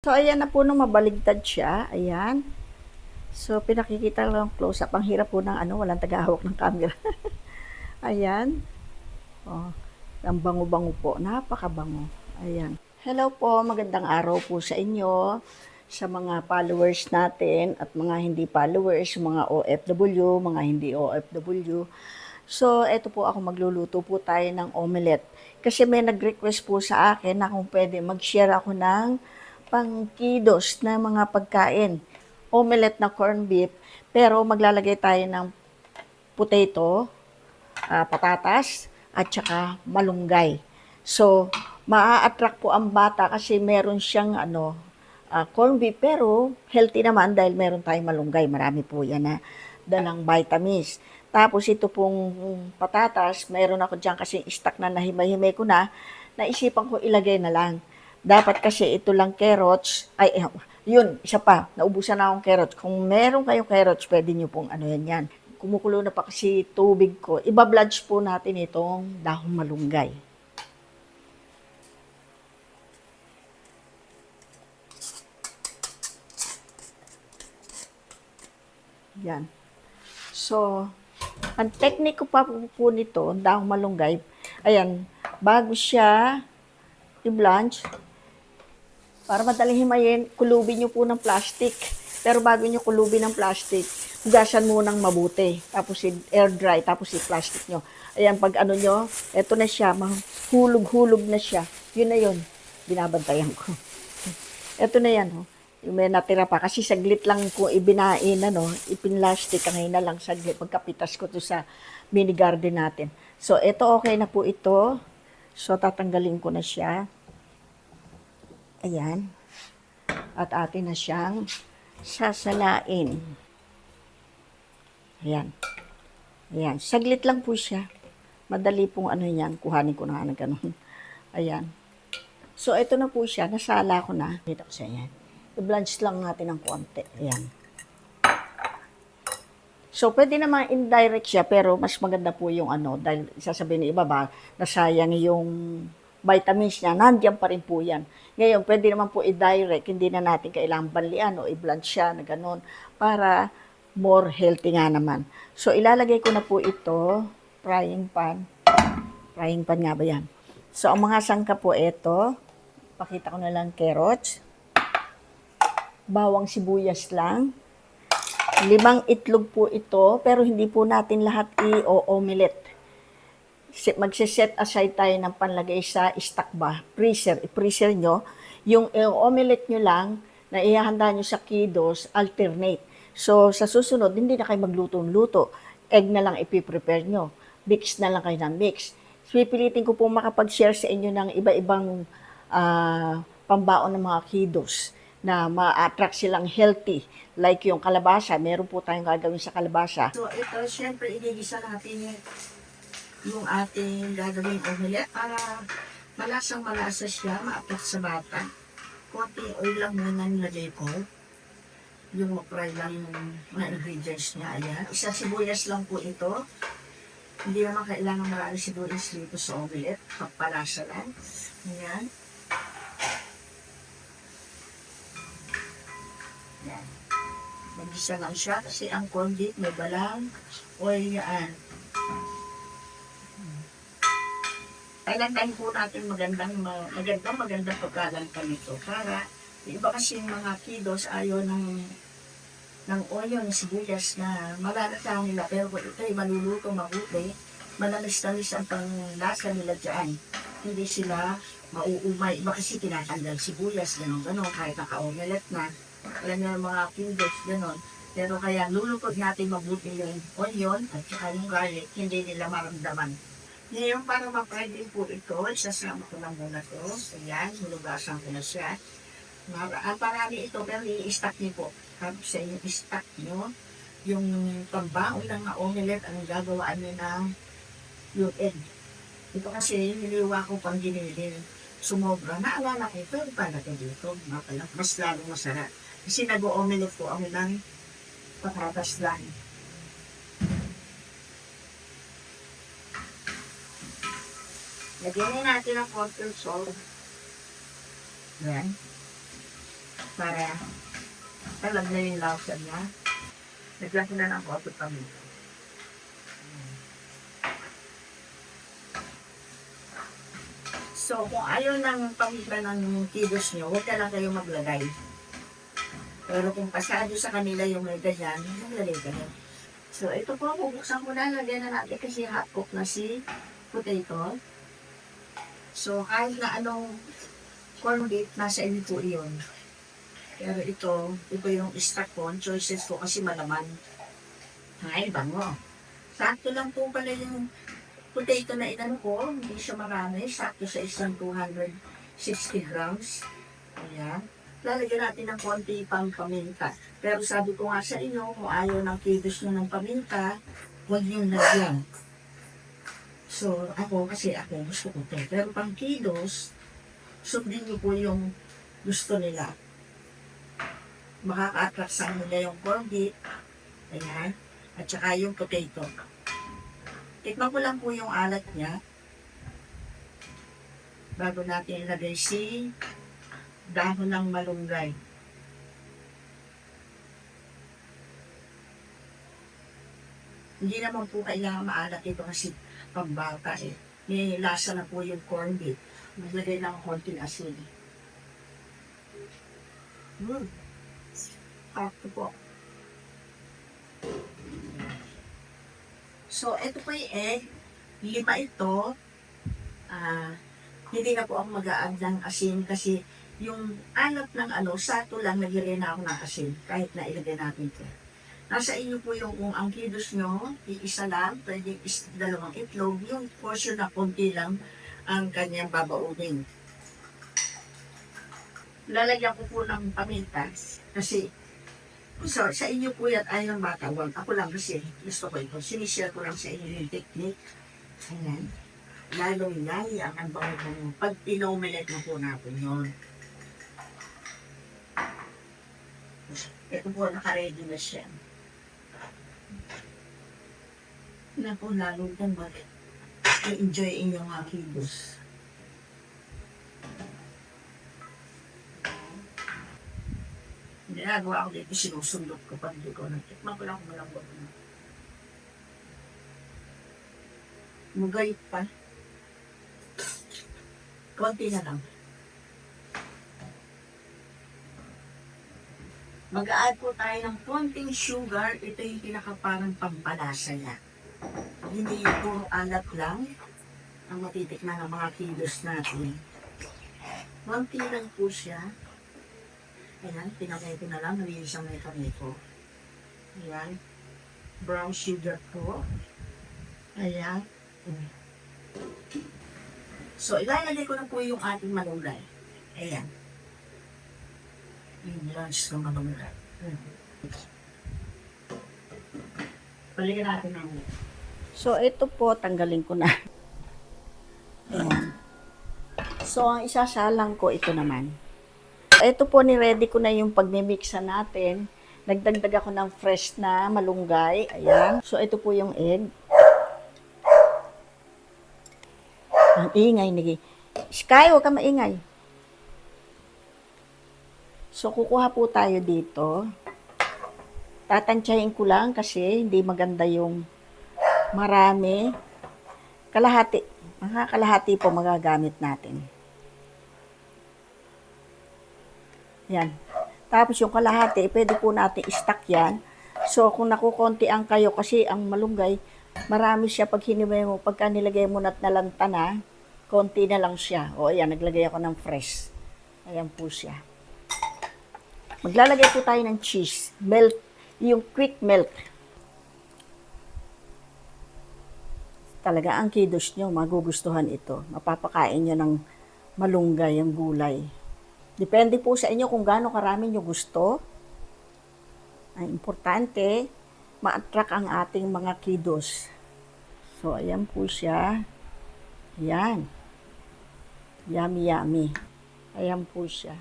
So, ayan na po nung mabaligtad siya. Ayan. So, pinakikita lang close up. Ang hirap po ng ano, walang tagahawak ng camera. ayan. Oh, ang bango-bango po. Napakabango. Ayan. Hello po, magandang araw po sa inyo, sa mga followers natin at mga hindi followers, mga OFW, mga hindi OFW. So, eto po ako magluluto po tayo ng omelette. Kasi may nag-request po sa akin na kung pwede mag-share ako ng pangkidos na mga pagkain. Omelette na corned beef, pero maglalagay tayo ng potato, ah, patatas, at saka malunggay. So, maa-attract po ang bata kasi meron siyang ano, ah, corned beef, pero healthy naman dahil meron tayong malunggay. Marami po yan na dalang vitamins. Tapos ito pong patatas, meron ako dyan kasi stock na nahimay-himay ko na, naisipan ko ilagay na lang. Dapat kasi ito lang carrots, ay, eh, yun, isa pa, naubusan na akong carrots. Kung meron kayong carrots, pwede nyo pong ano yan yan. Kumukulo na pa kasi tubig ko. Iba-bludge po natin itong dahong malunggay. Yan. So, ang teknik ko pa po, nito, dahong malunggay, ayan, bago siya i-blanch, para madaling himayin, kulubin nyo po ng plastic. Pero bago nyo kulubin ng plastic, hugasan mo ng mabuti. Tapos i-air dry, tapos i-plastic nyo. Ayan, pag ano nyo, eto na siya, mahulog-hulog na siya. Yun na yun, binabantayan ko. Eto na yan, oh. May natira pa. Kasi saglit lang ko ibinain, ano, ipinlastic, ngayon na lang saglit. Pagkapitas ko to sa mini garden natin. So, eto okay na po ito. So, tatanggalin ko na siya. Ayan. At atin na siyang sasalain. Ayan. Ayan. Saglit lang po siya. Madali pong ano yan. Kuhanin ko na nga ng. Ayan. So, ito na po siya. Nasala ko na. Dito ko siya yan. I-blanch lang natin ng konti. Ayan. So, pwede naman indirect siya, pero mas maganda po yung ano, dahil sasabihin ng iba ba, nasayang yung vitamins niya, nandiyan pa rin po yan. Ngayon, pwede naman po i-direct, hindi na natin kailangan banlian o i-blanch siya na ganun, para more healthy nga naman. So, ilalagay ko na po ito, frying pan. Frying pan nga ba yan? So, ang mga sangka po ito, pakita ko na lang carrots, bawang sibuyas lang, limang itlog po ito, pero hindi po natin lahat i-omelette si- magse-set aside tayo ng panlagay sa stock ba, freezer, i-freezer nyo, yung eh, omelette nyo lang, na ihahanda nyo sa kidos, alternate. So, sa susunod, hindi na kayo magluto-luto. Egg na lang ipiprepare nyo. Mix na lang kayo ng mix. Pipilitin ko po makapag-share sa inyo ng iba-ibang ah, pambaon ng mga kidos na ma-attract silang healthy. Like yung kalabasa, meron po tayong gagawin sa kalabasa. So, ito, syempre, igigisa natin yung yung ating gagawin omelette para malasang malasa siya, maapat sa bata. Konting oil lang muna nilagay ko. Yung ma-fry lang yung mga ingredients niya. Ayan. Isa sibuyas lang po ito. Hindi naman kailangan marami sibuyas dito sa omelette. Pagpalasa lang. Ayan. Ayan. Mag-isa lang siya kasi ang corned beef may balang oil yan. Kailangan po natin magandang, ma- magandang, magandang pagkalantan nito para iba kasi mga kidos ayaw ng ng ng sibuyas na malalata nila pero kung ito ay maluluto mabuti, manalis-nalis ang panglasa nila dyan. Hindi sila mauumay. Iba kasi tinatanggal sibuyas, gano'n, gano'n, kahit naka-omelette na. Alam yung mga kidos, gano'n. Pero kaya lulukod natin mabuti yung onion at saka yung garlic, hindi nila maramdaman. Ngayon, para din po ito, isasama ko lang muna to. Ayan, hulugasan ko na siya. Mar ang parami ito, pero i-stack niyo po. Tapos sa inyo, i-stack niyo yung pambaon ng omelette, ang gagawaan niyo ng yung egg. Ito kasi, niliwa ko pang ginilin. Sumobra. Naalala ko, pero ito dito. Mapala, mas lalong masarap. Kasi nag-omelette po ako ng patatas lang. Lagyan na natin ng konting salt. Yan. para talag na yung lasa niya. Lagyan na ng konti paminta. So, kung ayaw ng paminta ng kilos nyo, huwag ka lang kayo maglagay. Pero kung pasado sa kanila yung may ganyan, maglagay kayo. So, ito po, bubuksan ko na. Lagyan na natin kasi hot cook na si potato. So, kahit na anong corn beef, nasa inyo po yun. Pero ito, ito yung stock ko. Choices ko kasi malaman. Ay, bango. Sakto lang po pala yung potato na inan ko. Hindi siya marami. Sakto sa isang 260 grams. Ayan. Lalagyan natin ng konti pang paminta. Pero sabi ko nga sa inyo, kung ayaw ng kilos nyo ng paminta, huwag niyong lagyan. So, ako kasi ako gusto ko to. Pero pang kilos, sundin niyo po yung gusto nila. Makaka-attract sa nila yung corned. Ayan. At saka yung potato. Tikman ko lang po yung alat niya. Bago natin ilagay si dahon ng malunggay. Hindi naman po kailangan maalat ito kasi pambata eh. May lasa na po yung corned beef. Maglagay ng konting asin. Hmm. Sakto po. So, ito po yung egg. Lima ito. Ah, hindi na po ako mag-a-add ng asin kasi yung alat ng ano, sato lang nagigay na ako ng asin kahit na ilagay natin ito. Nasa inyo po yung kung ang kilos nyo, iisa lang, pwede is dalawang itlog, yung portion na konti lang ang kanyang babaunin. Lalagyan ko po ng paminta kasi So, sa inyo po yan ay ng bata. Ako lang kasi gusto ko ito. Sinishare ko lang sa inyo yung technique. Ayan. Lalong lali ang ang bango mo. Pag pinomelet na po natin yun. Ito po, nakaready na siya. Na po, lalong kung bakit i-enjoy inyong mga kilos. Ginagawa ko dito, sinusundot ko pag hindi ko nagtikman ko lang kung malambot na. Mugay pa. Konti na lang. Mag-add po tayo ng konting sugar. Ito yung pinakaparang pampalasa niya. Hindi puro alat lang ang matitikman ng mga kilos natin. Konti lang po siya. Ayan, pinagay ko na lang. Nalilis ang may kami ko. Ayan. Brown sugar po. Ayan. So, ilalagay ko na po yung ating malunggay. Ayan. Yung lunch ng malunggay. Balikan natin ng So, ito po, tanggalin ko na. Ayan. So, ang isasalang ko ito naman. Ito po, ni-ready ko na yung pagmimixa natin. Nagdagdag ako ng fresh na malunggay. Ayan. So, ito po yung egg. Ang ingay nigi. Sky, huwag ka maingay. So, kukuha po tayo dito. Tatansyahin ko lang kasi hindi maganda yung marami. Kalahati. Mga kalahati po magagamit natin. Yan. Tapos yung kalahati, pwede po natin i-stack yan. So, kung nakukonti ang kayo, kasi ang malunggay, marami siya pag hinimay mo, pagka nilagay mo na't nalanta na, konti na lang siya. O, ayan, naglagay ako ng fresh. Ayan po siya. Maglalagay po tayo ng cheese. Melt, yung quick melt. Talaga, ang kidos nyo, magugustuhan ito. Mapapakain nyo ng malunggay, ang gulay. Depende po sa inyo kung gaano karami nyo gusto. Ang importante, ma-attract ang ating mga kidos. So, ayan po siya. Ayan. Yummy, yummy. Ayan po siya.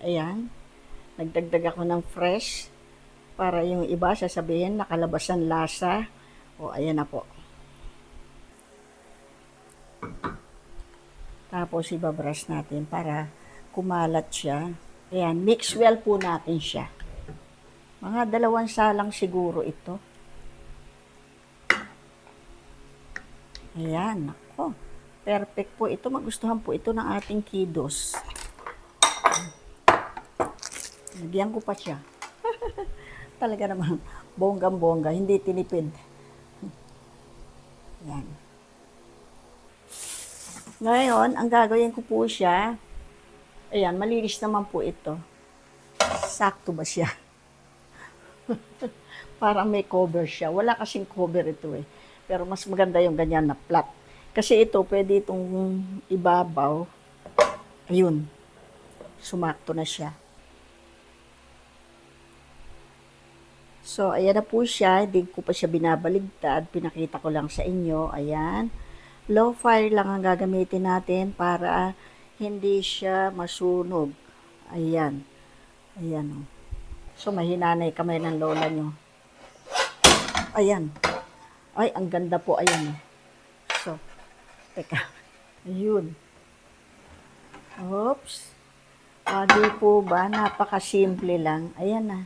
Ayan. Nagdagdag ako ng fresh para yung iba sasabihin nakalabasan lasa. O, ayan na po. Tapos ibabrush natin para kumalat siya. Ayan, mix well po natin siya. Mga dalawang salang siguro ito. Ayan, nako. Perfect po ito. Magustuhan po ito ng ating kiddos. Lagyan ko pa siya. Talaga naman, bonggang-bongga, hindi tinipid. Yan. Ngayon, ang gagawin ko po siya, ayan, malinis naman po ito. Sakto ba siya? Parang may cover siya. Wala kasing cover ito eh. Pero mas maganda yung ganyan na flat. Kasi ito, pwede itong ibabaw. Ayun. Sumakto na siya. So, ayan na po siya. Hindi ko pa siya binabaligtad. Pinakita ko lang sa inyo. Ayan. Low fire lang ang gagamitin natin para hindi siya masunog. Ayan. Ayan. Oh. So, mahina na yung kamay ng lola nyo. Ayan. Ay, ang ganda po. Ayan. oh. So, teka. Ayun. Oops. Adi po ba? Napakasimple lang. Ayan na.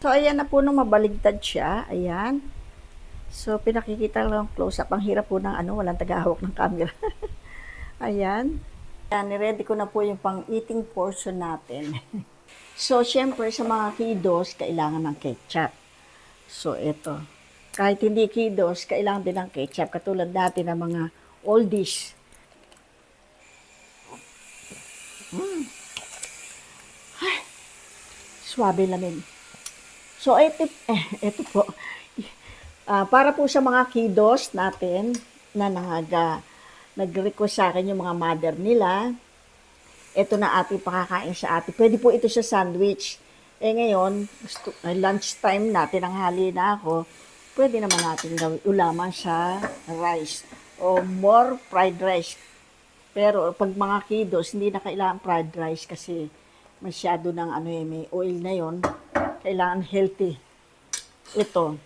So, ayan na po nung mabaligtad siya. Ayan. So, pinakikita lang close up. Ang hirap po ng ano, walang tagahawak ng camera. ayan. Ayan, ready ko na po yung pang eating portion natin. so, syempre, sa mga kiddos, kailangan ng ketchup. So, ito. Kahit hindi kiddos, kailangan din ng ketchup. Katulad natin ng mga oldies. Mm. Ay, swabe lamin. So, ito, eh, ito po. Ah, para po sa mga kiddos natin na nag, nag-request sa akin yung mga mother nila, ito na ating pakakain sa atin. Pwede po ito sa sandwich. Eh ngayon, gusto, uh, lunchtime natin, ang hali na ako, pwede naman natin gawin ulaman sa rice o more fried rice. Pero pag mga kiddos, hindi na kailangan fried rice kasi masyado ng ano eh, may oil na yon kailangan healthy. Ito.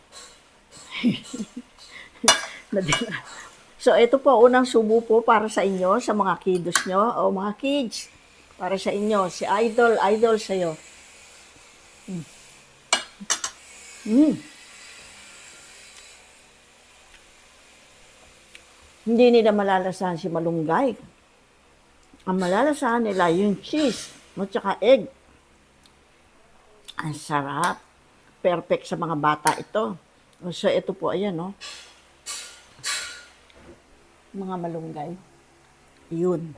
So, ito po, unang subo po para sa inyo, sa mga kiddos nyo, o mga kids. Para sa inyo, si Idol, Idol sa'yo. Mm. Mm. Hindi nila malalasahan si malunggay. Ang malalasahan nila yung cheese at saka egg. Ang sarap. Perfect sa mga bata ito. So, ito po, ayan, no? Mga malunggay. Yun.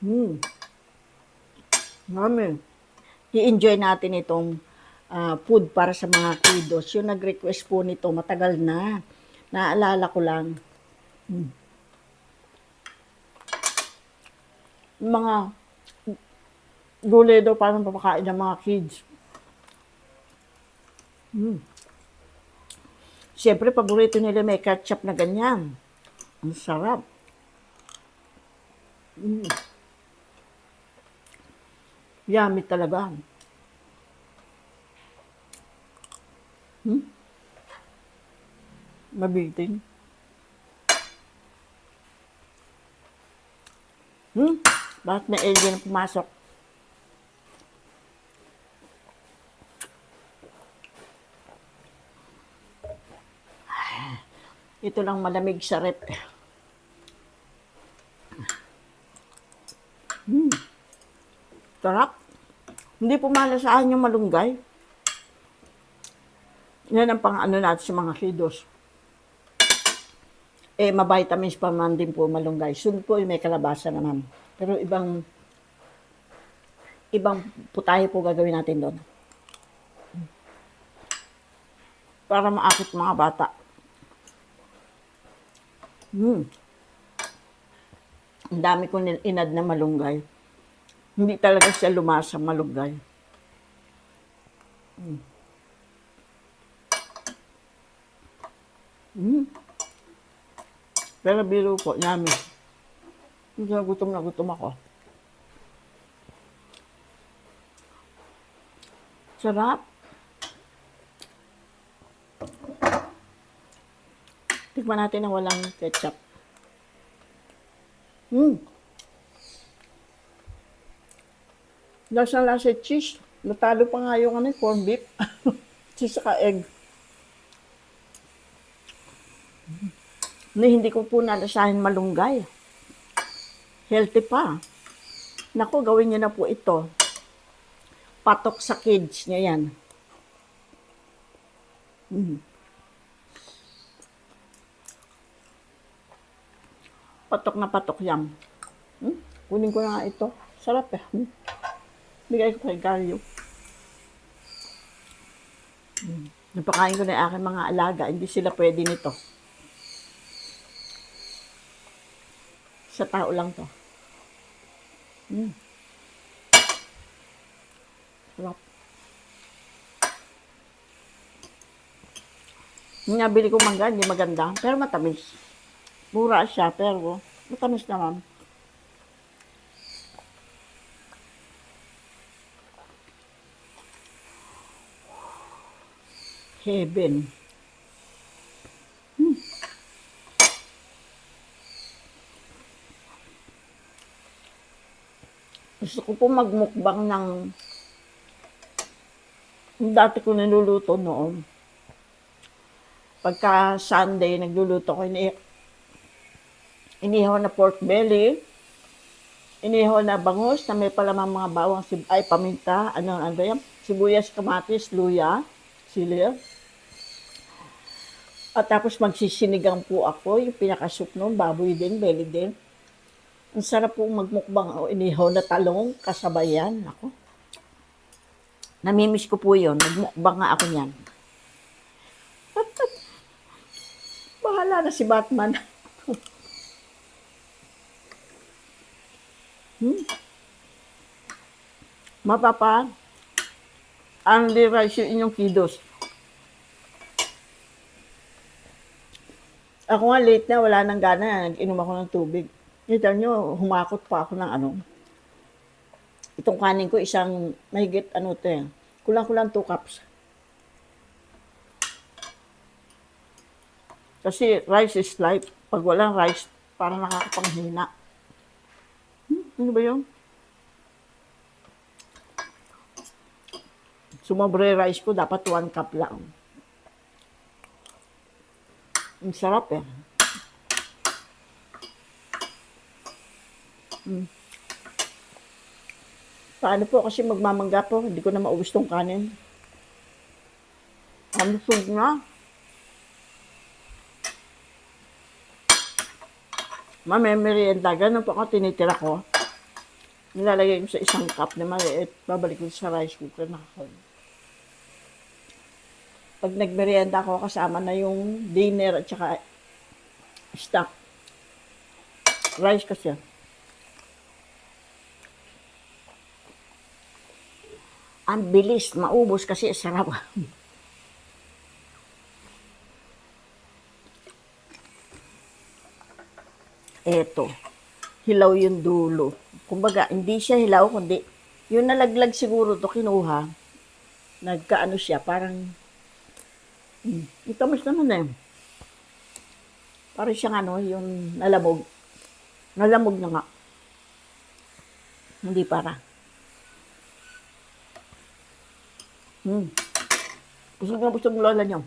Hmm. Mami. I-enjoy natin itong ah, food para sa mga kiddos. Yung nag-request po nito, matagal na. Naalala ko lang. Hmm. Mga gulay daw parang papakain ng mga kids. Mm. Siyempre, paborito nila may ketchup na ganyan. Ang sarap. Mm. Yummy talaga. Hmm? Mabitin. Hmm? Bakit may alien na pumasok? Ito lang malamig sa rep. Hmm. Sarap. Hindi po malasahan yung malunggay. Yan ang pang ano natin sa mga kiddos. Eh, ma-vitamins pa man din po malunggay. Sunod po yung may kalabasa naman. Pero ibang ibang putahe po gagawin natin doon. Para maakit mga bata. Hmm. Ang dami ko inad na malunggay. Hindi talaga siya lumasa malunggay. Hmm. Hmm. Pero biro po, yummy. Hindi na gutom na gutom ako. Sarap. Tikman natin na walang ketchup. Hmm. Lasa lasa cheese. Natalo pa nga yung ano, corn beef. cheese saka egg. Na hindi ko po nalasahin malunggay. Healthy pa. Naku, gawin niyo na po ito. Patok sa kids niya yan. Mm. Patok na patok yan. Hmm? Kunin ko na nga ito. Sarap eh. Hmm? Bigay ko kay Gario. Hmm. Napakain ko na yung aking mga alaga. Hindi sila pwede nito. Sa tao lang to. Hmm. Sarap. Yung nabili ko mangga, hindi maganda. Pero matamis. Mura siya, pero matamis naman. Heaven. Hmm. Gusto ko po magmukbang ng dati ko niluluto noon. Pagka Sunday, nagluluto ko, inihaw na pork belly, inihaw na bangus na may palamang mga bawang, sib ay paminta, ano, ano yan, sibuyas, kamatis, luya, sili. At tapos magsisinigang po ako, yung pinakasup noon, baboy din, belly din. Ang sarap po magmukbang o inihaw na talong, kasabayan. Ako. Namimiss ko po yun. Nagmukbang nga ako niyan. Bahala na si Batman. hmm? Mapapa, rice yung inyong kidos. Ako nga late na, wala nang gana. Nag-inom ako ng tubig. Kita nyo, humakot pa ako ng ano. Itong kanin ko, isang mahigit ano to eh. Kulang-kulang 2 cups. Kasi rice is life. Pag walang rice, parang nakakapanghina. Ano ba yun? Sumabre rice ko, dapat 1 cup lang. Ang sarap eh. Hmm. Paano po kasi magmamangga po, hindi ko na maubos tong kanin. Ang busog na. Mamemerienda, ganun po ako tinitira ko. Nilalagay ko sa isang cup na maliit, babalik ko sa rice cooker na ako. Pag nagmerienda ako, kasama na yung dinner at saka stock. Rice kasi. Ang bilis, maubos kasi sarap. Eto, hilaw yung dulo. Kumbaga, hindi siya hilaw, kundi yung nalaglag siguro to kinuha. Nagkaano siya, parang, hmm, itamis naman eh. Parang siyang ano, yung nalamog. Nalamog na nga. Hindi para. Hmm. Busog na busog lola niyo.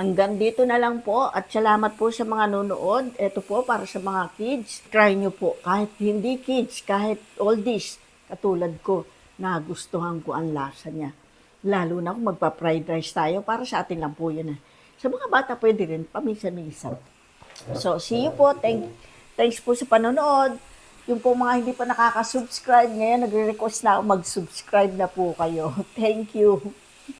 Hanggang dito na lang po at salamat po sa mga nanonood. Ito po para sa mga kids. Try nyo po. Kahit hindi kids, kahit oldies, katulad ko, nagustuhan ko ang lasa niya. Lalo na kung magpa-fried rice tayo, para sa atin lang po yun. eh. Sa mga bata pwede rin, paminsan-minsan. So, see you po. Thank, thanks po sa panonood. Yung po mga hindi pa nakaka-subscribe ngayon, nagre-request na ako mag-subscribe na po kayo. Thank you.